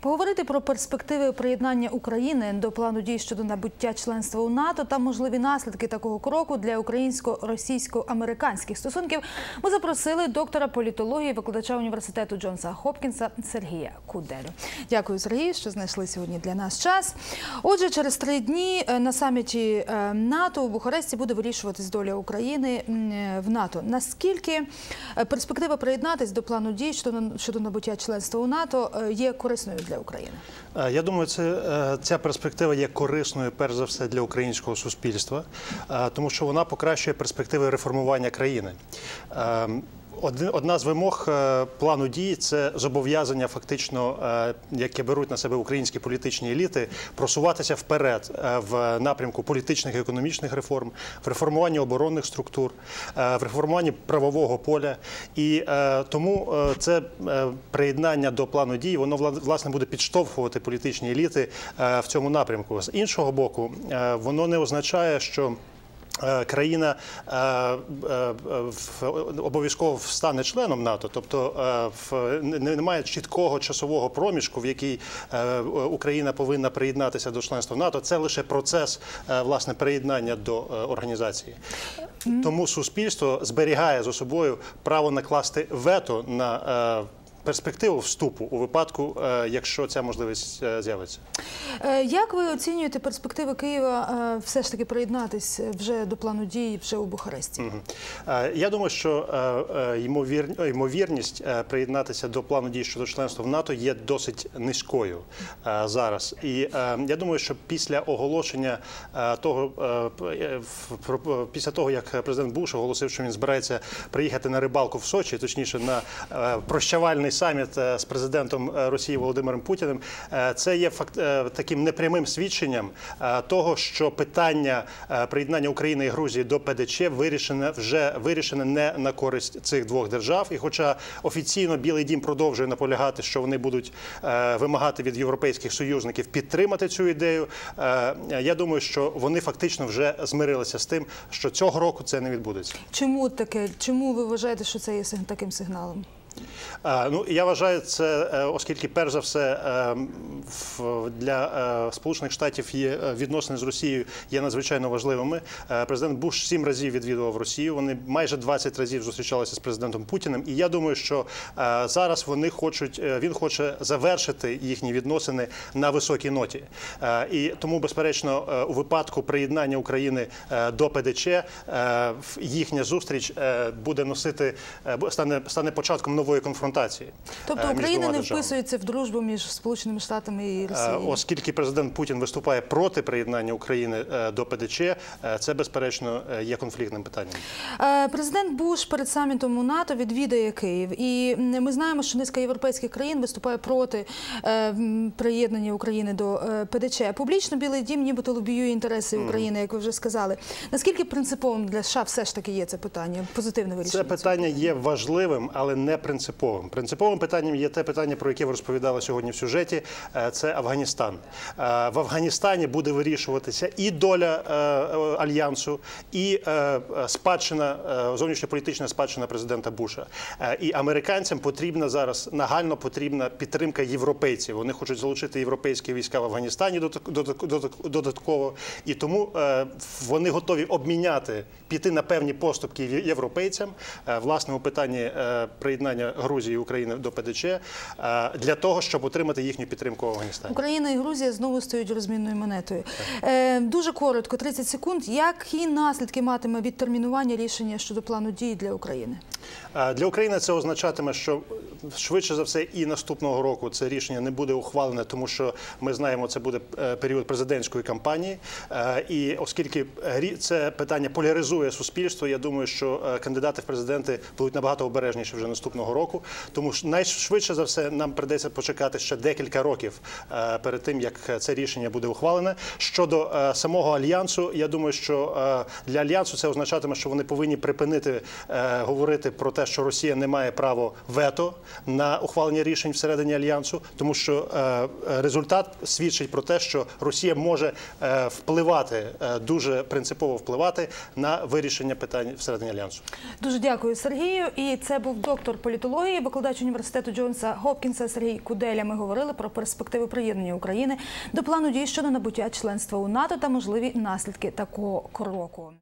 Поговорити про перспективи приєднання України до плану дій щодо набуття членства у НАТО та можливі наслідки такого кроку для українсько-російсько-американських стосунків. Ми запросили доктора політології, викладача університету Джонса Хопкінса Сергія Куделю. Дякую, Сергію, що знайшли сьогодні для нас час. Отже, через три дні е, на саміті е, НАТО у Бухаресті буде вирішуватись доля України е, в НАТО. Наскільки перспектива приєднатись до плану дій щодо набуття членства у НАТО є корисною для України? Е, Я думаю, це е, ця перспектива є корисною перш за все для українського суспільства, е, тому що вона покращує перспективи реформування країни. Одна з вимог е, плану дій це зобов'язання, фактично, е, яке беруть на себе українські політичні еліти, просуватися вперед е, в напрямку політичних і економічних реформ, в реформуванні оборонних структур, в реформуванні правового поля. І тому це приєднання до плану дій, воно вла- власне буде підштовхувати політичні еліти в цьому напрямку. З іншого боку, воно не означає, що. Е, Країна е, е, в- обов'язково стане членом НАТО, тобто е, в- не- немає чіткого часового проміжку, в який е, Україна повинна приєднатися до членства НАТО. Це лише процес е, власне приєднання до е, організації. Тому суспільство зберігає за собою право накласти вето на е, перспективу вступу у випадку, е, якщо ця можливість е, з'явиться. Е, Як ви оцінюєте перспективи Києва все ж таки приєднатись вже до плану дій вже у Бухаресті? Я думаю, що ймовір- ймовірність приєднатися до плану дій щодо членства в НАТО є досить низькою зараз. І я думаю, що після оголошення того, після того, як президент Буш оголосив, що він збирається приїхати на рибалку в Сочі, точніше на прощавальний саміт е, з президентом е, Росії Володимиром Путіним, е, це є факт таким непрямим свідченням того, що питання приєднання України і Грузії до ПДЧ вирішене вже вирішене не на користь цих двох держав. І, хоча офіційно Білий Дім продовжує наполягати, що вони будуть вимагати від європейських союзників підтримати цю ідею, я думаю, що вони фактично вже змирилися з тим, що цього року це не відбудеться. Чому таке? Чому ви вважаєте, що це є таким сигналом? Е, Ну я вважаю це, е, оскільки перш за все е, для Сполучених Штатів є відносини з Росією є надзвичайно важливими. Президент Буш сім разів відвідував Росію. Вони майже 20 разів зустрічалися з президентом Путіним. І я думаю, що зараз вони хочуть, він хоче завершити їхні відносини на високій ноті. І тому, безперечно, у випадку приєднання України до ПДЧ їхня зустріч буде носити стане стане початком нової конфронтації. Тобто е, Україна не вписується в дружбу між Сполученими Штатами і Е, Росією? Оскільки президент Путін виступає проти приєднання України е, до ПДЧ, це безперечно є конфліктним питанням. Президент Буш перед самітом у НАТО відвідає Київ, і ми знаємо, що низка європейських країн виступає проти приєднання України до ПДЧ. Публічно Білий Дім нібито лобіює інтереси України, як ви вже сказали. Наскільки принциповим для США все ж таки є це питання? Позитивне вирішення? Це питання є важливим, але не принциповим. Принциповим питанням є те питання, про яке ви розповідали сьогодні в сюжеті. е, Це Афганістан. Е, В Афганістані буде вирішуватися і доля е, альянсу, і спадщина зовнішньополітична спадщина президента Буша. І американцям потрібна зараз нагально потрібна підтримка європейців. Вони хочуть залучити європейські війська в Афганістані додат- додат- додат- додатково, і тому вони готові обміняти, піти на певні поступки європейцям власне у питанні е, приєднання Грузії і України до ПДЧ е, для того, щоб отримати їхню підтримку в Афганістані. Україна і Грузія знову стають розмінною монетою. Е, дуже коротко, 30 секунд. Які наслідки матиме відтермінування рішення щодо плану дій для України? Е, Для України це означатиме, що швидше за все і наступного року це рішення не буде ухвалене, тому що ми знаємо, це буде е, період президентської кампанії. Е, І оскільки це питання поляризує суспільство, я думаю, що е, кандидати в президенти будуть набагато обережніші вже наступного року. Тому що найшвидше за все нам придеться почекати ще декілька років перед тим, як це рішення буде ухвалене. Щодо самого альянсу, я думаю, що для альянсу це означатиме, що вони повинні припинити говорити про те, що Росія не має право вето на ухвалення рішень всередині альянсу, тому що е, е, результат свідчить про те, що Росія може е, впливати дуже принципово впливати на вирішення питань всередині альянсу. Дуже дякую, Сергію. І це був доктор політології, викладач університету Джонса Гопкінса Сергій Куделя. Ми говорили про перспективи приєднання України до плану дій щодо набуття членства у НАТО та можливі наслідки такого кроку.